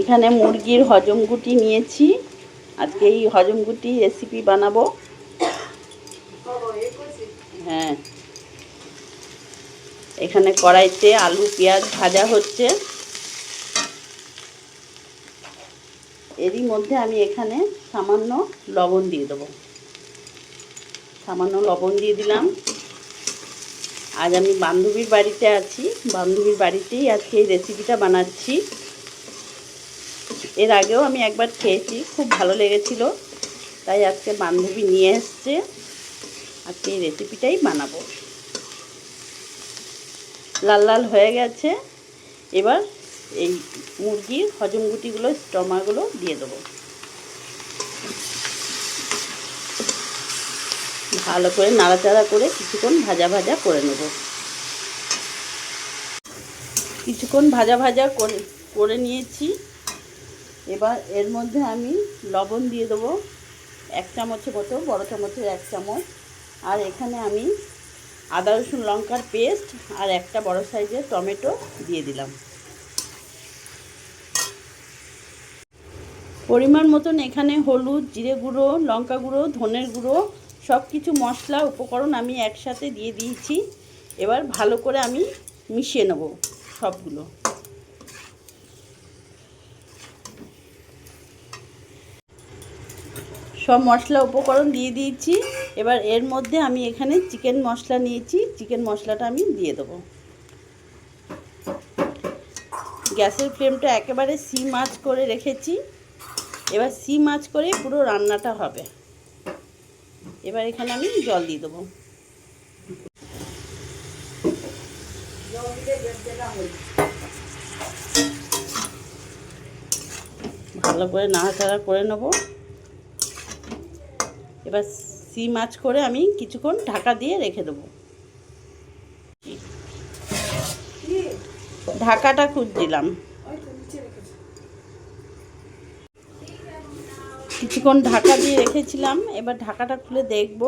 এখানে মুরগির হজম গুটি নিয়েছি। আজকে এই হজম গুটি রেসিপি বানাবো। হ্যাঁ। এখানে কড়াইতে আলু, পেঁয়াজ ভাজা হচ্ছে। এরই মধ্যে আমি এখানে সামান্য লবণ দিয়ে দেবো। সামান্য লবণ দিয়ে দিলাম। আজ আমি বান্ধবীর বাড়িতে আছি। বান্ধবীর বাড়িতেই আজকে এই রেসিপিটা বানাচ্ছি। এর আগেও আমি একবার খেয়েছি, খুব ভালো লেগেছিল। তাই আজকে বান্ধবী নিয়ে এসছে। আজকে এই রেসিপিটাই বানাবো। লাল লাল হয়ে গেছে। এবার এই মুরগির হজম গুটিগুলো স্টমাগুলো দিয়ে দেবো। ভালো করে নাড়াচাড়া করে কিছুক্ষণ ভাজা ভাজা করে নেব। কিছুক্ষণ ভাজা ভাজা করে করে নিয়েছি। এবার এর মধ্যে আমি লবণ দিয়ে দেবো এক চামচের মতো, বড়ো চামচের এক চামচ। আর এখানে আমি আদা, রসুন, লঙ্কার পেস্ট আর একটা বড় সাইজের টমেটো দিয়ে দিলাম। পরিমাণ মতন এখানে হলুদ, জিরে গুঁড়ো, লঙ্কা গুঁড়ো, ধনের গুঁড়ো সব কিছু মশলা উপকরণ আমি একসাথে দিয়ে দিয়েছি। এবার ভালো করে আমি মিশিয়ে নেব সবগুলো। সব মশলা উপকরণ দিয়ে দিয়েছি। এবার এর মধ্যে আমি এখানে চিকেন মশলা নিয়েছি। চিকেন মশলাটা আমি দিয়ে দেবো। গ্যাসের ফ্লেমটা একেবারে সি মাছ করে রেখেছি। এবার সি মাছ করে পুরো রান্নাটা হবে। এবার এখানে আমি জল দিয়ে দেবো। ভালো করে নাড়াচাড়া করে নেব। এবার সি মাছ করে আমি কিছুক্ষণ ঢাকা দিয়ে রেখে দেবো। ঢাকাটা খুঁজছিলাম কিছুক্ষণ ঢাকা দিয়ে রেখেছিলাম, এবার ঢাকাটা খুলে দেখব।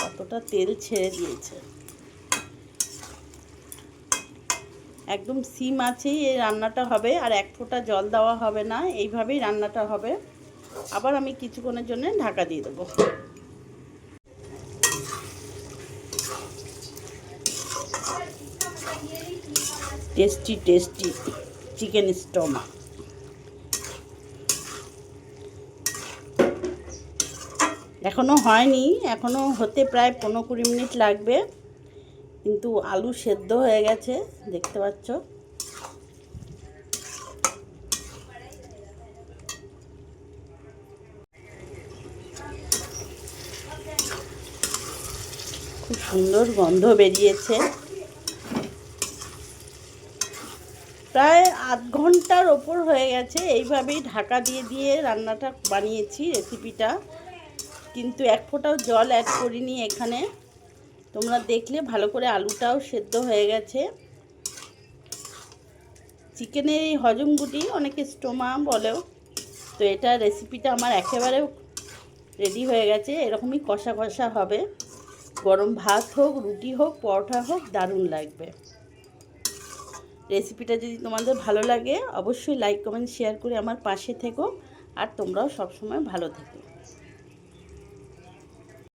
কতটা তেল ছেড়ে দিয়েছে। একদম সিম আছেই, এই রান্নাটা হবে, আর এক ফোঁটা জল দেওয়া হবে না, এইভাবেই রান্নাটা হবে। আবার আমি কিছুক্ষণের জন্য ঢাকা দিয়ে দেবো। টেস্টি টেস্টি, চিকেন স্টোমা এখনও হয়নি এখনও হতে প্রায় পনেরো কুড়ি মিনিট লাগবে, কিন্তু আলু সেদ্ধ হয়ে গেছে, দেখতে পাচ্ছ। খুব সুন্দর গন্ধ বেরিয়েছে। প্রায় আধ ঘণ্টার ওপর হয়ে গেছে, এইভাবেই ঢাকা দিয়ে দিয়ে রান্নাটা বানিয়েছি রেসিপিটা। কিন্তু এক ফোঁটাও জল অ্যাড করিনি এখানে। তোমরা দেখলে ভালো করে আলুটাও সেদ্ধ হয়ে গেছে। চিকেনের এই হজম গুটি অনেকে স্টোমা বলেও। তো এটা রেসিপিটা আমার একেবারে রেডি হয়ে গেছে, এরকমই কষা কষা হবে। গরম ভাত হোক, রুটি হোক, পরোটা হোক, দারুণ লাগবে। রেসিপিটা যদি তোমাদের ভালো লাগে, অবশ্যই লাইক কমেন্ট শেয়ার করে আমার পাশে থেকো। আর তোমরাও সবসময় ভালো থেকো।